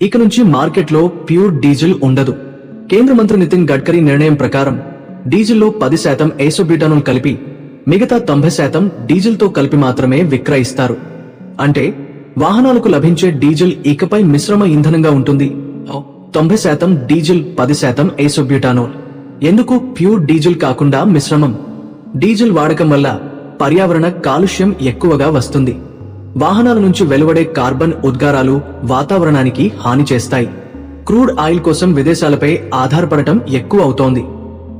ఇక నుంచి మార్కెట్లో ప్యూర్ డీజిల్ ఉండదు. కేంద్ర మంత్రి నితిన్ గడ్కరీ నిర్ణయం ప్రకారం డీజిల్లో పది శాతం ఏసోబ్యూటానోల్ కలిపి మిగతా తొంభై శాతం డీజిల్తో కలిపి మాత్రమే విక్రయిస్తారు. అంటే వాహనాలకు లభించే డీజిల్ ఇకపై మిశ్రమ ఇంధనంగా ఉంటుంది. తొంభై శాతం డీజిల్ పది శాతం ఏసోబ్యూటానోల్ ఎందుకు ప్యూర్ డీజిల్ కాకుండా మిశ్రమం? డీజిల్ వాడకం వల్ల పర్యావరణ కాలుష్యం ఎక్కువగా వస్తుంది. వాహనాల నుంచి వెలువడే కార్బన్ ఉద్గారాలు వాతావరణానికి హాని చేస్తాయి. క్రూడ్ ఆయిల్ కోసం విదేశాలపై ఆధారపడటం ఎక్కువ అవుతోంది.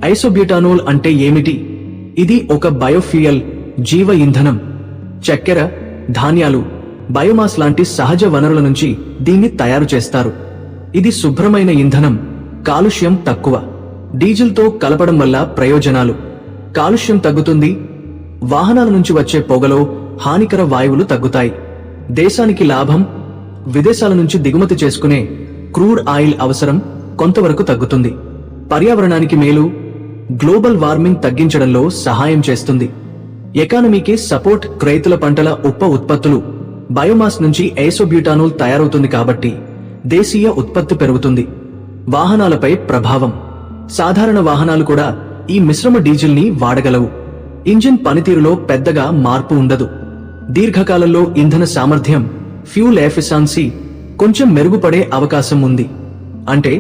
ఐసోబ్యూటానోల్ అంటే ఏమిటి? ఇది ఒక బయోఫ్యూయల్ జీవ ఇంధనం. చక్కెర ధాన్యాలు బయోమాస్ లాంటి సహజ వనరుల నుంచి దీన్ని తయారు చేస్తారు. ఇది శుభ్రమైన ఇంధనం కాలుష్యం తక్కువ. డీజిల్తో కలపడం వల్ల ప్రయోజనాలు. కాలుష్యం తగ్గుతుంది. వాహనాల నుంచి వచ్చే పొగలో హానికర వాయువులు తగ్గుతాయి. దేశానికి లాభం విదేశాల నుంచి దిగుమతి చేసుకునే క్రూడ్ ఆయిల్ అవసరం కొంతవరకు తగ్గుతుంది. పర్యావరణానికి మేలు గ్లోబల్ వార్మింగ్ తగ్గించడంలో సహాయం చేస్తుంది. ఎకానమీకి సపోర్ట్ రైతుల పంటల ఉప ఉత్పత్తులు బయోమాస్ నుంచి ఏసోబ్యూటానోల్ తయారవుతుంది కాబట్టి దేశీయ ఉత్పత్తి పెరుగుతుంది. వాహనాలపై ప్రభావం. సాధారణ వాహనాలు కూడా ఈ మిశ్రమ డీజిల్ని వాడగలవు. ఇంజిన్ పనితీరులో పెద్దగా మార్పు ఉండదు. దీర్ఘకాలంలో ఇంధన సామర్థ్యం ఫ్యూల్ ఎఫిషియన్సీ కొంచెం మెరుగుపడే అవకాశం ఉంది. అంటే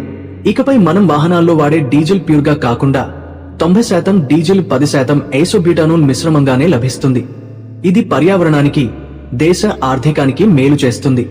ఇకపై మనం వాహనాల్లో వాడే డీజిల్ ప్యూర్గా కాకుండా తొంభై శాతం డీజిల్ పది శాతం ఏసోబ్యూటానోల్ మిశ్రమంగానే లభిస్తుంది. ఇది పర్యావరణానికి దేశ ఆర్థికానికి మేలు చేస్తుంది.